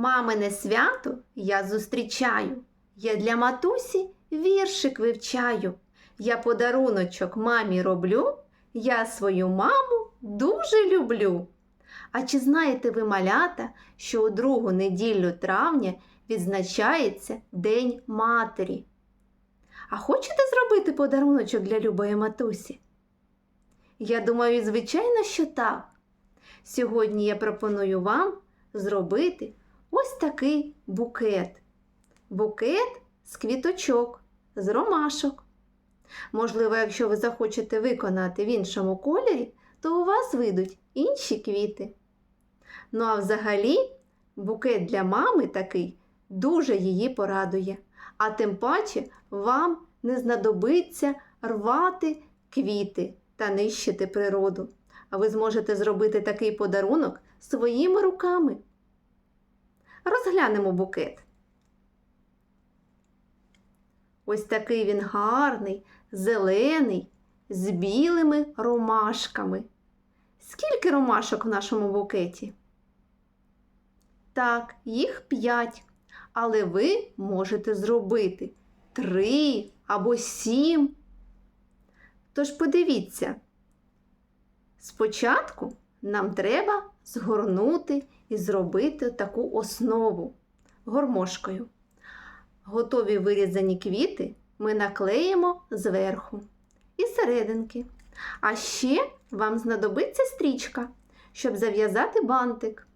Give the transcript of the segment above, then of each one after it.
Мамине свято я зустрічаю. Я для матусі віршик вивчаю. Я подаруночок мамі роблю. Я свою маму дуже люблю. А чи знаєте ви, малята, що у другу неділю травня відзначається День матері? А хочете зробити подаруночок для любої матусі? Я думаю, звичайно, що так. Сьогодні я пропоную вам зробити ось такий букет. Букет з квіточок, з ромашок. Можливо, якщо ви захочете виконати в іншому кольорі, то у вас вийдуть інші квіти. Ну а взагалі, букет для мами такий дуже її порадує, а тим паче вам не знадобиться рвати квіти та нищити природу. А ви зможете зробити такий подарунок своїми руками. Розглянемо букет. Ось такий він гарний, зелений, з білими ромашками. Скільки ромашок в нашому букеті? Так, їх п'ять. Але ви можете зробити три або сім. Тож подивіться, спочатку нам треба згорнути і зробити таку основу гормошкою. Готові вирізані квіти ми наклеїмо зверху і серединки. А ще вам знадобиться стрічка, щоб зав'язати бантик.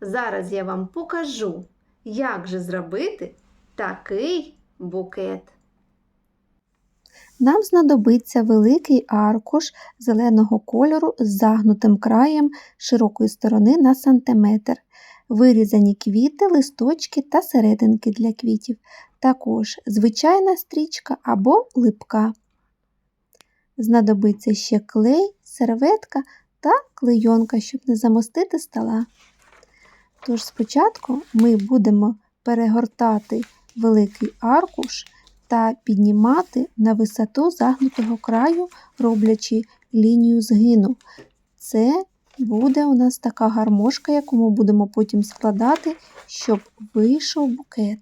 Зараз я вам покажу, як же зробити такий букет. Нам знадобиться великий аркуш зеленого кольору з загнутим краєм широкої сторони на сантиметр, вирізані квіти, листочки та серединки для квітів, також звичайна стрічка або липка. Знадобиться ще клей, серветка та клейонка, щоб не замостити стола. Тож спочатку ми будемо перегортати великий аркуш та піднімати на висоту загнутого краю, роблячи лінію згину. Це буде у нас така гармошка, яку ми будемо потім складати, щоб вийшов букет.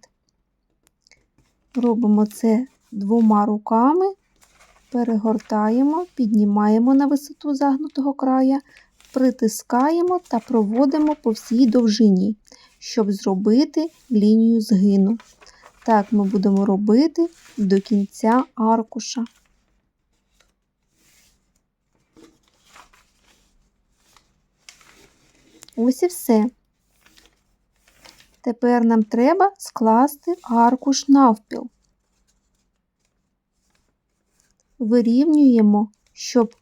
Робимо це двома руками, перегортаємо, піднімаємо на висоту загнутого края, притискаємо та проводимо по всій довжині, щоб зробити лінію згину. Так ми будемо робити до кінця аркуша. Ось і все. Тепер нам треба скласти аркуш навпіл. Вирівнюємо, щоб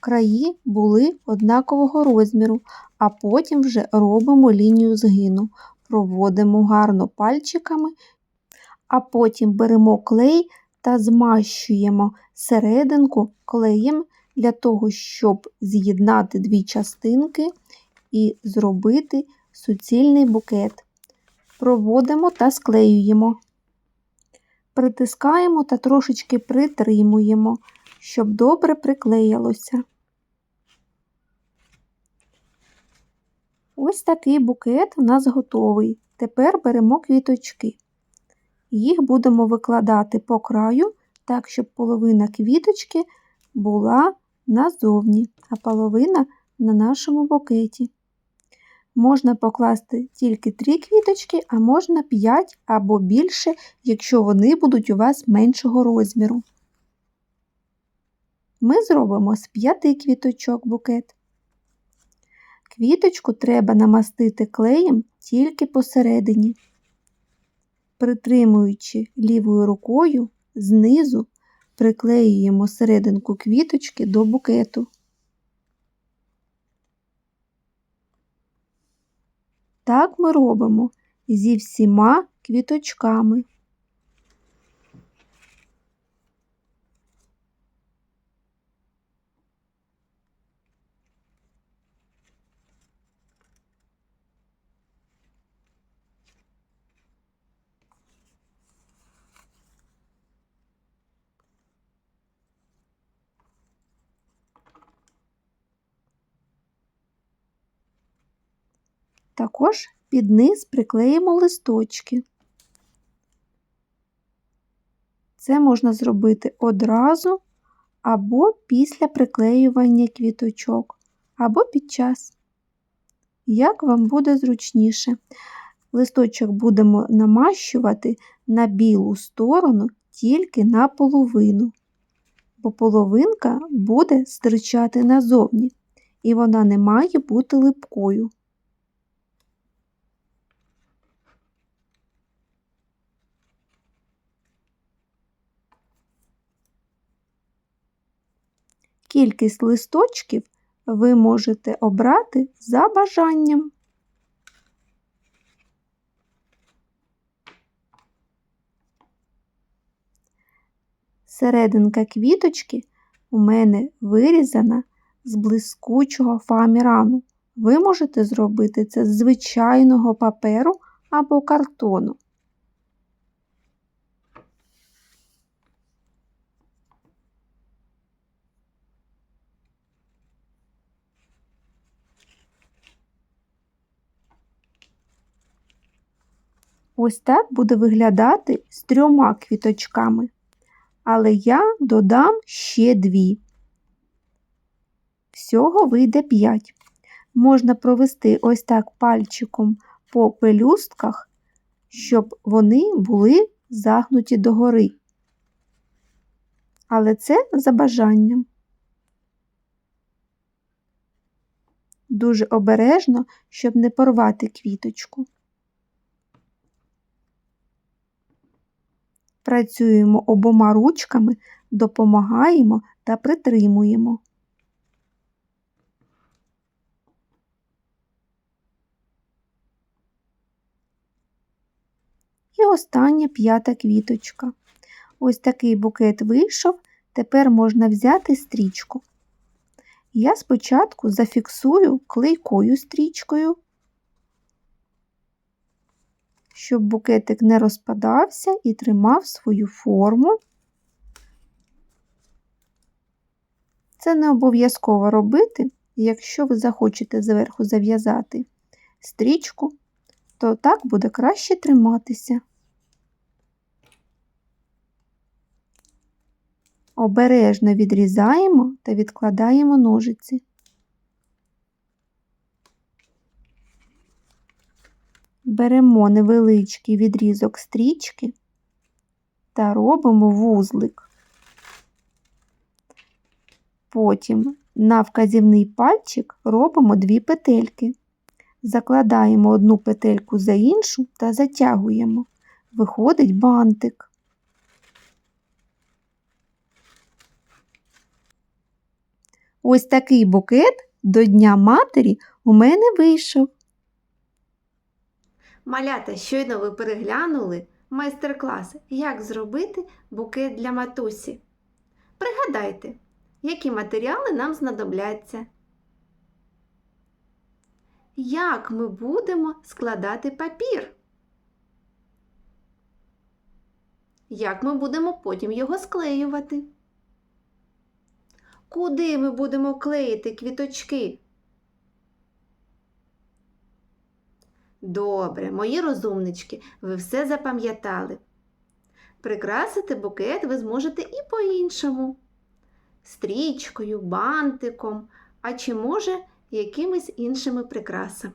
краї були однакового розміру, а потім вже робимо лінію згину, проводимо гарно пальчиками, а потім беремо клей та змащуємо серединку клеєм для того, щоб з'єднати дві частинки і зробити суцільний букет. Проводимо та склеюємо. Притискаємо та трошечки притримуємо, щоб добре приклеїлося. Ось такий букет у нас готовий. Тепер беремо квіточки. Їх будемо викладати по краю, так, щоб половина квіточки була назовні, а половина на нашому букеті. Можна покласти тільки 3 квіточки, а можна 5 або більше, якщо вони будуть у вас меншого розміру. Ми зробимо з 5 квіточок букет. Квіточку треба намастити клеєм тільки посередині. Притримуючи лівою рукою, знизу приклеюємо серединку квіточки до букету. Так ми робимо зі всіма квіточками. Також під низ приклеїмо листочки. Це можна зробити одразу або після приклеювання квіточок, або під час. Як вам буде зручніше. Листочок будемо намащувати на білу сторону тільки наполовину, бо половинка буде стирчати назовні, і вона не має бути липкою. Кількість листочків ви можете обрати за бажанням. Серединка квіточки у мене вирізана з блискучого фоамірану. Ви можете зробити це з звичайного паперу або картону. Ось так буде виглядати з трьома квіточками. Але я додам ще дві. Всього вийде 5. Можна провести ось так пальчиком по пелюстках, щоб вони були загнуті догори. Але це за бажанням. Дуже обережно, щоб не порвати квіточку. Працюємо обома ручками, допомагаємо та притримуємо. І остання п'ята квіточка. Ось такий букет вийшов, тепер можна взяти стрічку. Я спочатку зафіксую клейкою стрічкою, щоб букетик не розпадався і тримав свою форму. Це не обов'язково робити, якщо ви захочете зверху зав'язати стрічку, то так буде краще триматися. Обережно відрізаємо та відкладаємо ножиці. Беремо невеличкий відрізок стрічки та робимо вузлик. Потім на вказівний пальчик робимо дві петельки. Закладаємо одну петельку за іншу та затягуємо. Виходить бантик. Ось такий букет до Дня матері у мене вийшов. Малята, щойно ви переглянули майстер-клас, як зробити букет для матусі. Пригадайте, які матеріали нам знадобляться. Як ми будемо складати папір? Як ми будемо потім його склеювати? Куди ми будемо клеїти квіточки? Добре, мої розумнички, ви все запам'ятали. Прикрасити букет ви зможете і по-іншому. Стрічкою, бантиком, а чи може якимись іншими прикрасами.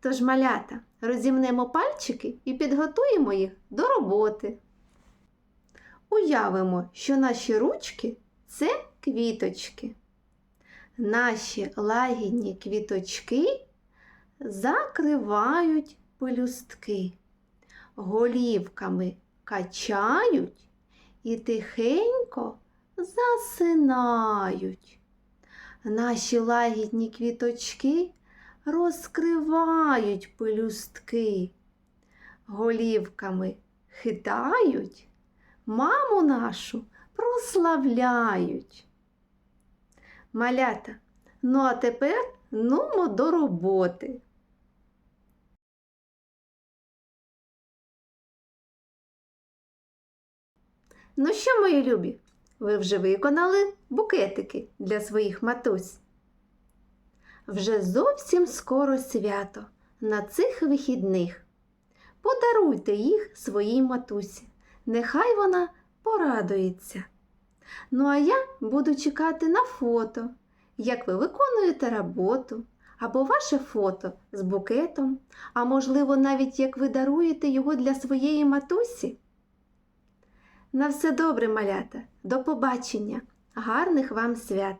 Тож, малята, розімнемо пальчики і підготуємо їх до роботи. Уявимо, що наші ручки це квіточки. Наші лагідні квіточки закривають пелюстки, голівками качають і тихенько засинають. Наші лагідні квіточки розкривають пелюстки, голівками хитають, маму нашу прославляють. Малята, ну а тепер нумо до роботи. Ну що, мої любі, ви вже виконали букетики для своїх матусь. Вже зовсім скоро свято. на цих вихідних. Подаруйте їх своїй матусі. Нехай вона порадується. Ну а я буду чекати на фото, як ви виконуєте роботу, або ваше фото з букетом, а можливо, навіть як ви даруєте його для своєї матусі. На все добре, малята, до побачення, гарних вам свят!